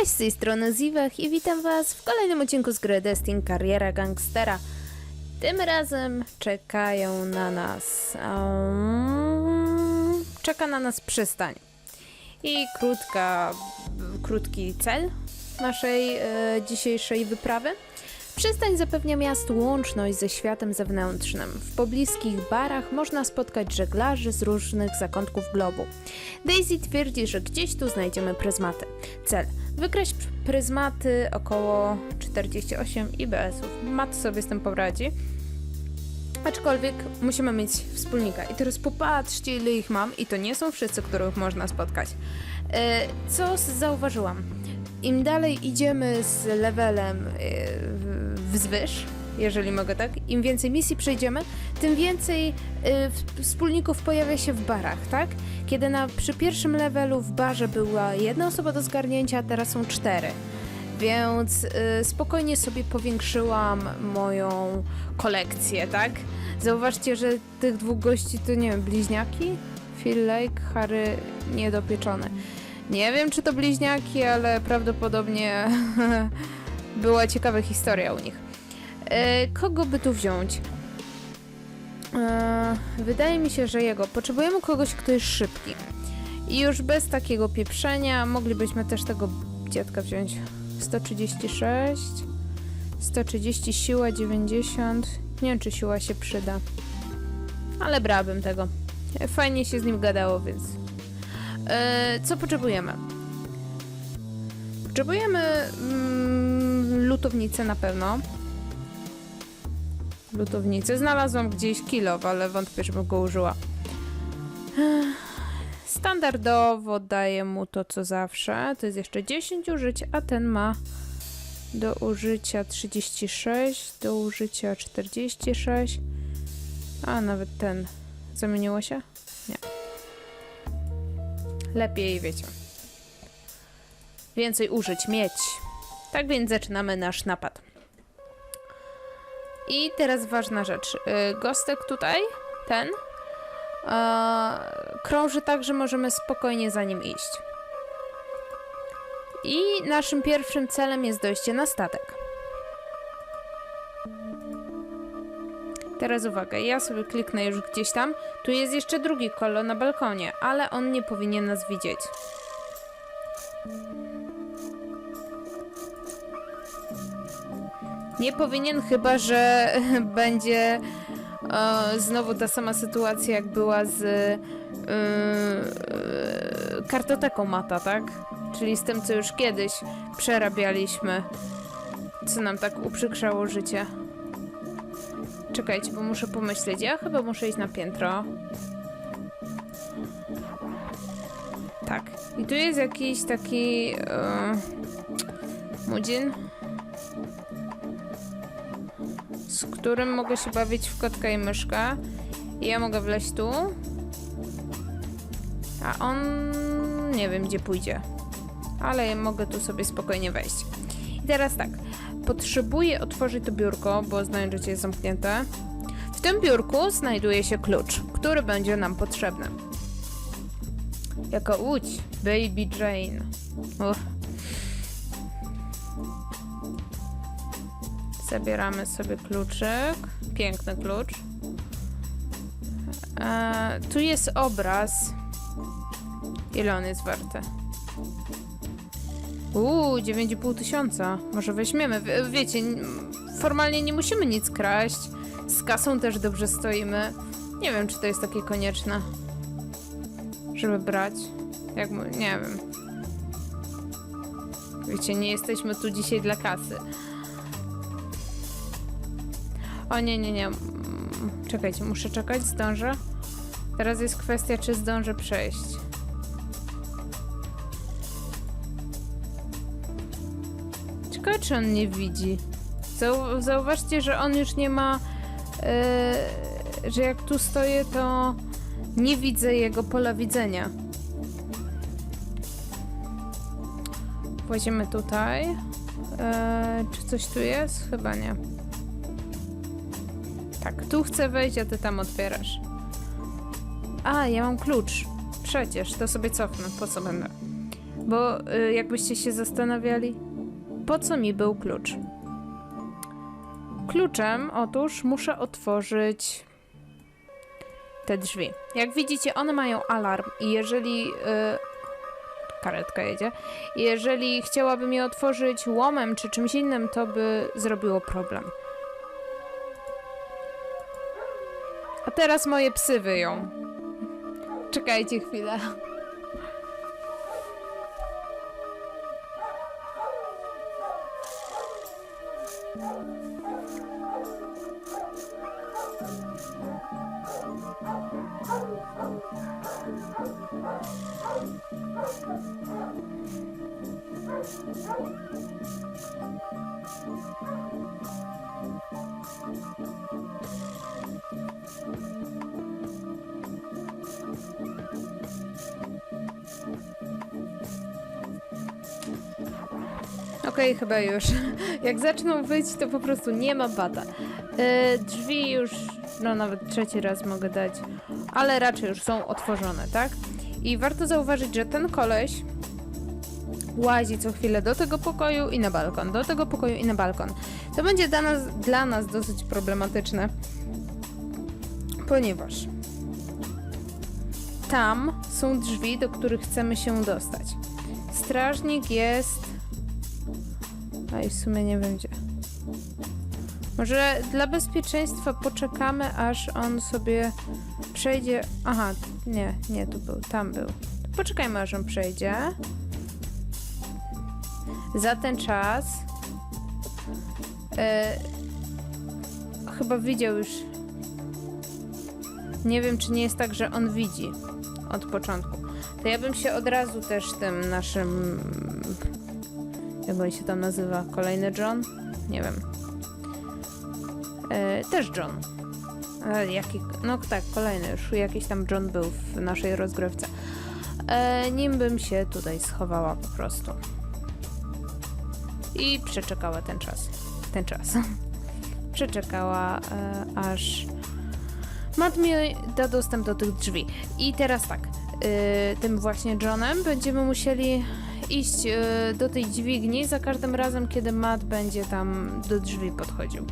Cześć, z tej strony Ziwech i witam was w kolejnym odcinku z gry Destin Kariera Gangstera. Tym razem czekają na nas... Um, czeka na nas przystań. I krótka, krótki cel naszej e, dzisiejszej wyprawy. Przystań zapewnia miastu łączność ze światem zewnętrznym. W pobliskich barach można spotkać żeglarzy z różnych zakątków globu. Daisy twierdzi, że gdzieś tu znajdziemy pryzmaty. Cel: wykreśl pryzmaty około 48 IBS-ów. Mat sobie z tym poradzi. Aczkolwiek musimy mieć wspólnika. I teraz popatrzcie, ile ich mam, i to nie są wszyscy, których można spotkać. E, Co zauważyłam? Im dalej idziemy z levelem e, wzwyż, jeżeli mogę tak, im więcej misji przejdziemy, tym więcej w- wspólników pojawia się w barach, tak? Kiedy na, przy pierwszym levelu w barze była jedna osoba do zgarnięcia, a teraz są cztery. Więc y, spokojnie sobie powiększyłam moją kolekcję, tak? Zauważcie, że tych dwóch gości to nie wiem, bliźniaki? Phil Lake, Harry niedopieczony. Nie wiem, czy to bliźniaki, ale prawdopodobnie była ciekawa historia u nich. E, kogo by tu wziąć? E, wydaje mi się, że jego. Potrzebujemy kogoś, kto jest szybki. I już bez takiego pieprzenia moglibyśmy też tego dziadka wziąć. 136, 130 siła, 90. Nie wiem, czy siła się przyda. Ale brałabym tego. Fajnie się z nim gadało, więc. E, co potrzebujemy? Potrzebujemy mm, lutownicę na pewno. Lutownicę. Znalazłam gdzieś kilo, ale wątpię, żebym go użyła. Standardowo daję mu to co zawsze. To jest jeszcze 10 użyć, a ten ma do użycia 36, do użycia 46. A nawet ten zamieniło się? Nie. Lepiej wiecie. Więcej użyć mieć. Tak więc zaczynamy nasz napad. I teraz ważna rzecz. Y, Gostek tutaj, ten, e, krąży tak, że możemy spokojnie za nim iść. I naszym pierwszym celem jest dojście na statek. Teraz uwaga, ja sobie kliknę już gdzieś tam. Tu jest jeszcze drugi kolo na balkonie, ale on nie powinien nas widzieć. Nie powinien, chyba że będzie e, znowu ta sama sytuacja, jak była z e, e, kartoteką Mata, tak? Czyli z tym, co już kiedyś przerabialiśmy. Co nam tak uprzykrzało życie. Czekajcie, bo muszę pomyśleć. Ja chyba muszę iść na piętro. Tak. I tu jest jakiś taki... E, mudzin. Którym mogę się bawić w kotka i myszkę. I ja mogę wleźć tu. A on nie wiem gdzie pójdzie. Ale mogę tu sobie spokojnie wejść. I teraz tak. Potrzebuję otworzyć to biurko, bo znajdźcie że jest zamknięte. W tym biurku znajduje się klucz, który będzie nam potrzebny. Jako łódź. Baby Jane. Uch. Zabieramy sobie kluczyk. Piękny klucz. E, tu jest obraz. Ile on jest warty? Uuu, 9,5 tysiąca. Może weźmiemy. Wie- Wiecie, formalnie nie musimy nic kraść. Z kasą też dobrze stoimy. Nie wiem, czy to jest takie konieczne. Żeby brać. Jak, nie wiem. Wiecie, nie jesteśmy tu dzisiaj dla kasy. O nie, nie, nie. Czekajcie, muszę czekać, zdążę. Teraz jest kwestia, czy zdążę przejść. Ciekawe, czy on nie widzi. Zau zauważcie, że on już nie ma. Yy, że jak tu stoję, to nie widzę jego pola widzenia. Włazimy tutaj. Yy, czy coś tu jest? Chyba nie. Tak, tu chcę wejść, a ty tam otwierasz. A, ja mam klucz. Przecież, to sobie cofnę. Po co będę? Bo y, jakbyście się zastanawiali, po co mi był klucz? Kluczem, otóż, muszę otworzyć te drzwi. Jak widzicie, one mają alarm i jeżeli... Y, karetka jedzie. Jeżeli chciałabym je otworzyć łomem czy czymś innym, to by zrobiło problem. A teraz moje psy wyją. Czekajcie chwilę. Okej, chyba już. Jak zaczną wyjść, to po prostu nie ma bata. Yy, drzwi już, no nawet trzeci raz mogę dać, ale raczej już są otworzone, tak? I warto zauważyć, że ten koleś łazi co chwilę do tego pokoju i na balkon, do tego pokoju i na balkon. To będzie dla nas, dla nas dosyć problematyczne, ponieważ tam są drzwi, do których chcemy się dostać. Strażnik jest a i w sumie nie gdzie. Może dla bezpieczeństwa poczekamy, aż on sobie przejdzie. Aha, nie, nie, tu był, tam był. Poczekajmy, aż on przejdzie. Za ten czas. e, chyba widział już. Nie wiem, czy nie jest tak, że on widzi od początku. To ja bym się od razu też tym naszym jak on się tam nazywa? Kolejny John? Nie wiem. E, też John. Ale jaki, no tak, kolejny już. Jakiś tam John był w naszej rozgrywce. E, nim bym się tutaj schowała po prostu. I przeczekała ten czas. Ten czas. przeczekała, e, aż Matt mi da dostęp do tych drzwi. I teraz tak, e, tym właśnie Johnem będziemy musieli iść e, do tej dźwigni za każdym razem, kiedy Matt będzie tam do drzwi podchodził.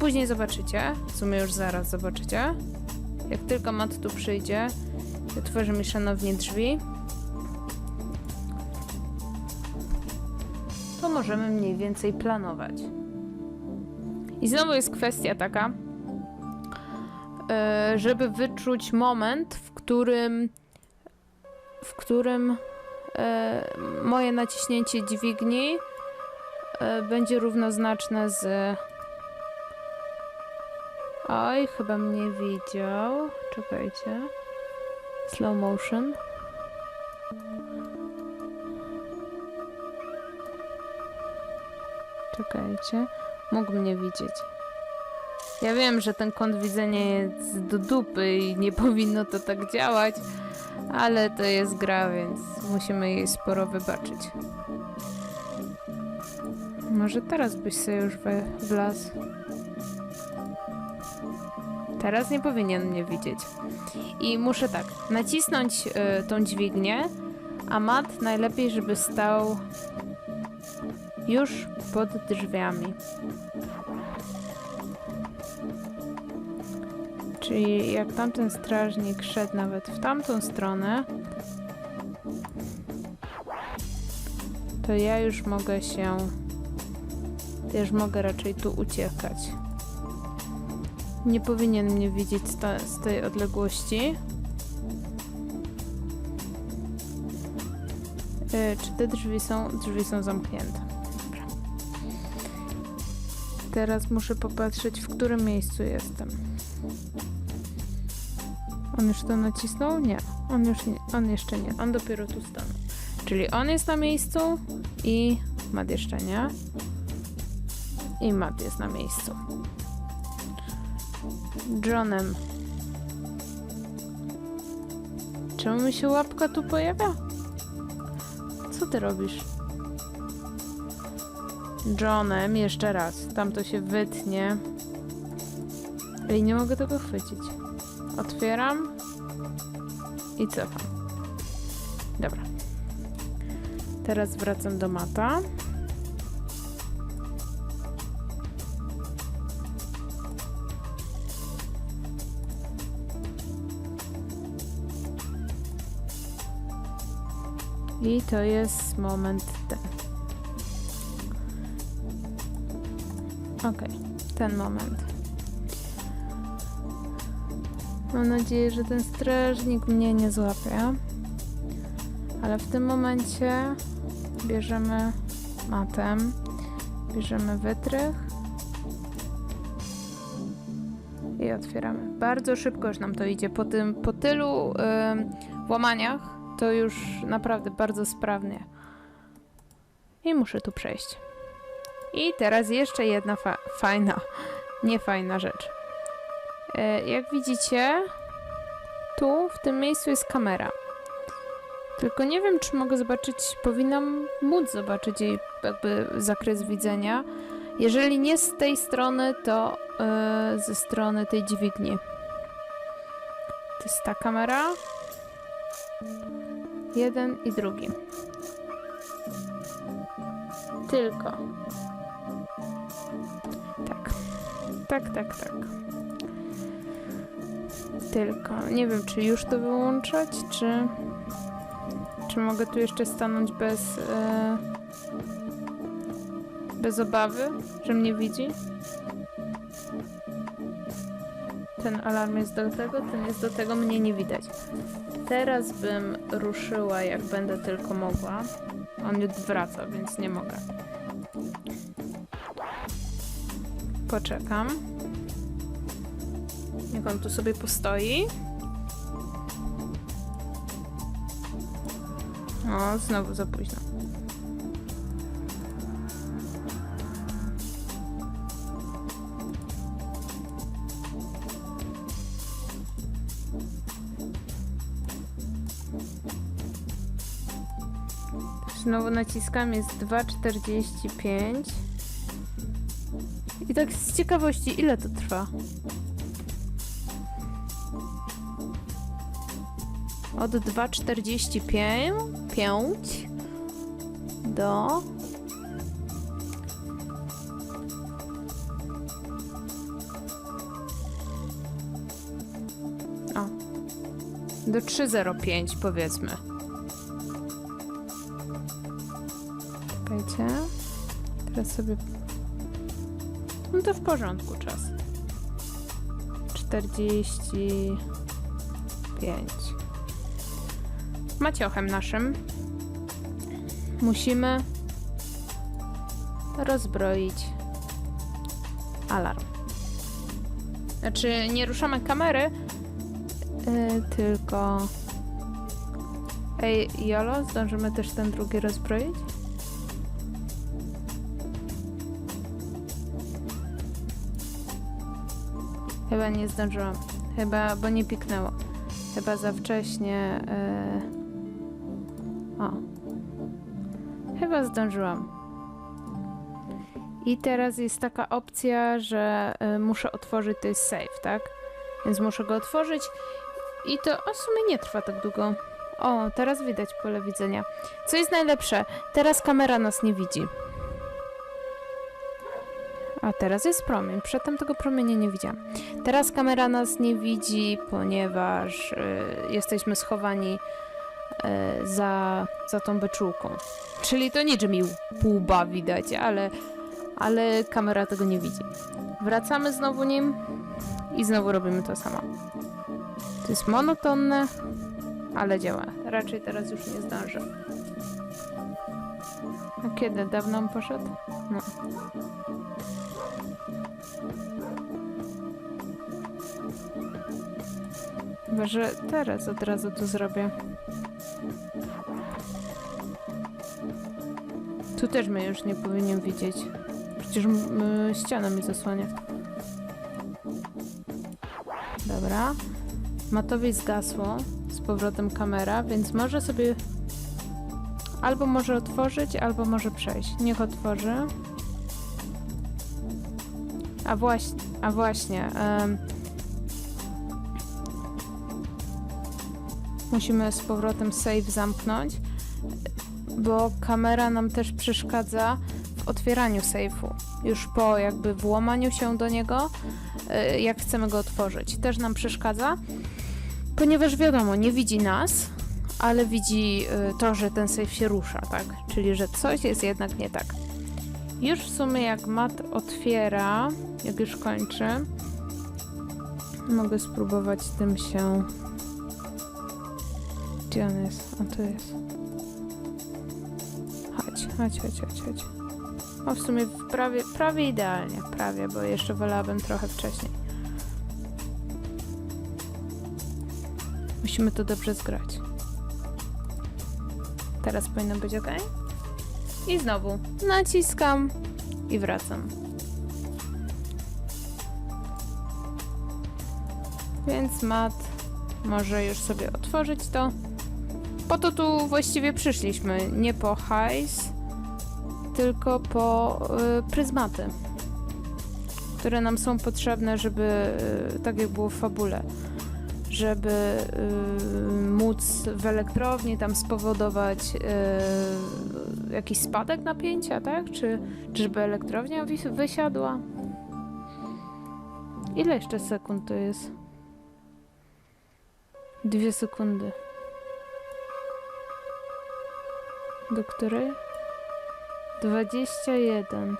Później zobaczycie, w sumie już zaraz zobaczycie. Jak tylko Matt tu przyjdzie, otworzy mi szanownie drzwi, to możemy mniej więcej planować. I znowu jest kwestia taka, e, żeby wyczuć moment, w którym w którym moje naciśnięcie dźwigni e, będzie równoznaczne z. Oj, chyba mnie widział. Czekajcie. Slow motion. Czekajcie. Mógł mnie widzieć. Ja wiem, że ten kąt widzenia jest do dupy i nie powinno to tak działać, ale to jest gra, więc musimy jej sporo wybaczyć. Może teraz byś sobie już we, wlazł. Teraz nie powinien mnie widzieć. I muszę tak, nacisnąć y, tą dźwignię, a mat najlepiej, żeby stał już pod drzwiami. Czyli jak tamten strażnik szedł nawet w tamtą stronę, to ja już mogę się. Też mogę raczej tu uciekać. Nie powinien mnie widzieć z, tej odległości. Yy, czy te drzwi są? Drzwi są zamknięte. Dobra. Teraz muszę popatrzeć, w którym miejscu jestem. On już to nacisnął? Nie. On już nie, on jeszcze nie. On dopiero tu stanął. Czyli on jest na miejscu i Matt jeszcze nie. I Matt jest na miejscu. Johnem. Czemu mi się łapka tu pojawia? Co ty robisz? Johnem, jeszcze raz. Tam to się wytnie. Ej, nie mogę tego chwycić. Otwieram i cofam. Dobra. Teraz wracam do mata. I to jest moment ten. Okej, ten moment. Mam nadzieję, że ten strażnik mnie nie złapie. Ale w tym momencie bierzemy matem, bierzemy wytrych i otwieramy. Bardzo szybko już nam to idzie. Po, tym, po tylu ym, łamaniach to już naprawdę bardzo sprawnie. I muszę tu przejść. I teraz jeszcze jedna fa fajna, niefajna rzecz. E, jak widzicie, tu w tym miejscu jest kamera. Tylko nie wiem, czy mogę zobaczyć, powinnam móc zobaczyć jej jakby zakres widzenia. Jeżeli nie z tej strony, to e, ze strony tej dźwigni. To jest ta kamera. Jeden i drugi. Tylko. Tak. Tak, tak, tak. Tylko. Nie wiem, czy już to wyłączać, czy... Czy mogę tu jeszcze stanąć bez... E, bez obawy, że mnie widzi? Ten alarm jest do tego, ten jest do tego, mnie nie widać. Teraz bym ruszyła, jak będę tylko mogła. On już wraca, więc nie mogę. Poczekam. Niech on tu sobie postoi. O, znowu za późno. Znowu naciskam, jest 2,45. I tak z ciekawości, ile to trwa? Od 2,45 do... Do 3,05 powiedzmy. Czekajcie. Teraz sobie... No to w porządku czas. 45. Maciochem naszym musimy rozbroić alarm. Znaczy, nie ruszamy kamery, yy, tylko... Ej, Jolo, zdążymy też ten drugi rozbroić? Chyba nie zdążyłam. Chyba, bo nie piknęło. Chyba za wcześnie. Yy... O. Chyba zdążyłam. I teraz jest taka opcja, że y, muszę otworzyć to jest save, tak? Więc muszę go otworzyć i to o w sumie nie trwa tak długo. O, teraz widać pole widzenia. Co jest najlepsze? Teraz kamera nas nie widzi. A teraz jest promień. Przedtem tego promienia nie widziałam. Teraz kamera nas nie widzi, ponieważ y, jesteśmy schowani y, za, za tą beczułką. Czyli to nie, mi półba widać, ale, ale kamera tego nie widzi. Wracamy znowu nim i znowu robimy to samo. To jest monotonne, ale działa. Raczej teraz już nie zdążę. A kiedy? Dawno on poszedł? No. Chyba, że teraz od razu to zrobię. Tu też mnie już nie powinien widzieć. Przecież ściana mi zasłania. Dobra. Matowi zgasło z powrotem kamera, więc może sobie albo może otworzyć, albo może przejść. Niech otworzy. A właśnie, a właśnie. em, musimy z powrotem save zamknąć. bo kamera nam też przeszkadza w otwieraniu sejfu. Już po jakby włamaniu się do niego, y, jak chcemy go otworzyć. Też nam przeszkadza, ponieważ wiadomo, nie widzi nas, ale widzi y, to, że ten sejf się rusza, tak? Czyli, że coś jest jednak nie tak. Już w sumie jak mat otwiera, jak już kończy, mogę spróbować tym się... Gdzie on jest? O, tu jest. Chodź, chodź, chodź, chodź, chodź. O, w sumie prawie, prawie idealnie, prawie, bo jeszcze wolałabym trochę wcześniej. Musimy to dobrze zgrać. Teraz powinno być ok. I znowu naciskam i wracam. Więc mat może już sobie otworzyć to. Po to tu właściwie przyszliśmy. Nie po hajs, tylko po y, pryzmaty, które nam są potrzebne, żeby, y, tak jak było w fabule, żeby y, móc w elektrowni tam spowodować y, jakiś spadek napięcia, tak? Czy, czy żeby elektrownia wysiadła? Ile jeszcze sekund to jest? Dwie sekundy. Do której? 21.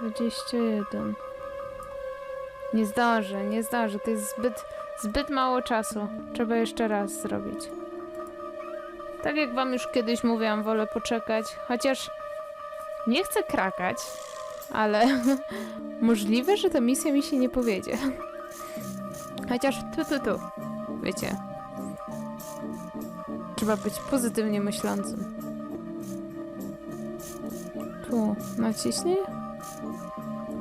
21. Nie zdążę, nie zdążę. To jest zbyt, zbyt mało czasu. Trzeba jeszcze raz zrobić. Tak jak wam już kiedyś mówiłam, wolę poczekać. Chociaż nie chcę krakać, ale możliwe, że ta misja mi się nie powiedzie. Chociaż tu, tu, tu. Wiecie. Trzeba być pozytywnie myślącym. Tu naciśnij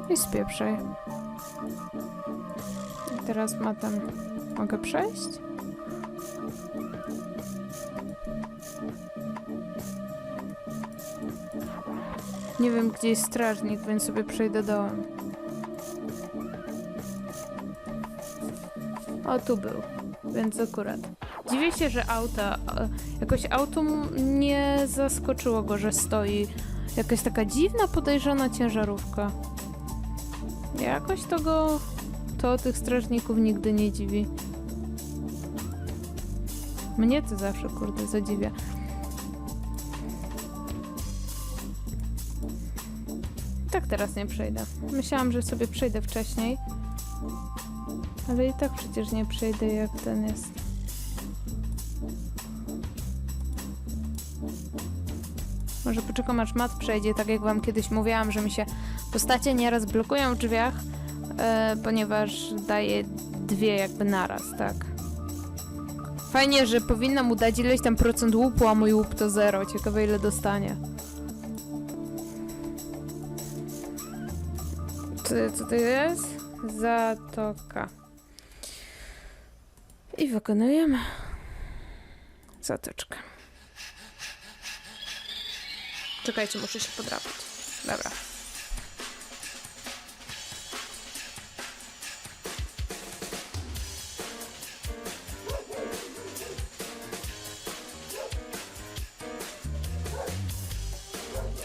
i spieprzaj. I teraz ma tam... Mogę przejść? Nie wiem, gdzie jest strażnik, więc sobie przejdę dołem. O, tu był. Więc akurat. Dziwię się, że auta... e, Jakoś auto nie zaskoczyło go, że stoi jakaś taka dziwna, podejrzana ciężarówka. Jakoś to go... To tych strażników nigdy nie dziwi. Mnie to zawsze, kurde, zadziwia. Tak teraz nie przejdę. Myślałam, że sobie przejdę wcześniej. Ale i tak przecież nie przejdę jak ten jest. Może poczekam aż mat przejdzie, tak jak wam kiedyś mówiłam, że mi się postacie nieraz blokują w drzwiach, e, ponieważ daje dwie jakby naraz, tak. Fajnie, że powinna mu dać ileś tam procent łupu, a mój łup to zero. Ciekawe ile dostanie. Co, co to jest? Zatoka. I wykonujemy zatoczkę. Czekajcie, muszę się podrapać. Dobra.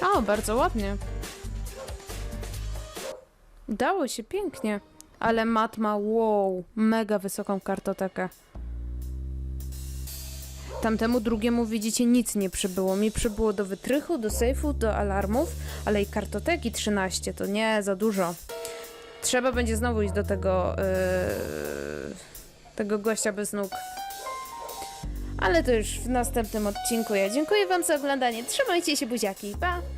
O, bardzo ładnie. Udało się pięknie. Ale Mat ma wow, mega wysoką kartotekę. Tamtemu drugiemu widzicie nic nie przybyło. Mi przybyło do wytrychu, do sejfu, do alarmów, ale i kartoteki 13 to nie za dużo. Trzeba będzie znowu iść do tego yy, tego gościa bez nóg. Ale to już w następnym odcinku. Ja dziękuję wam za oglądanie. Trzymajcie się buziaki. Pa!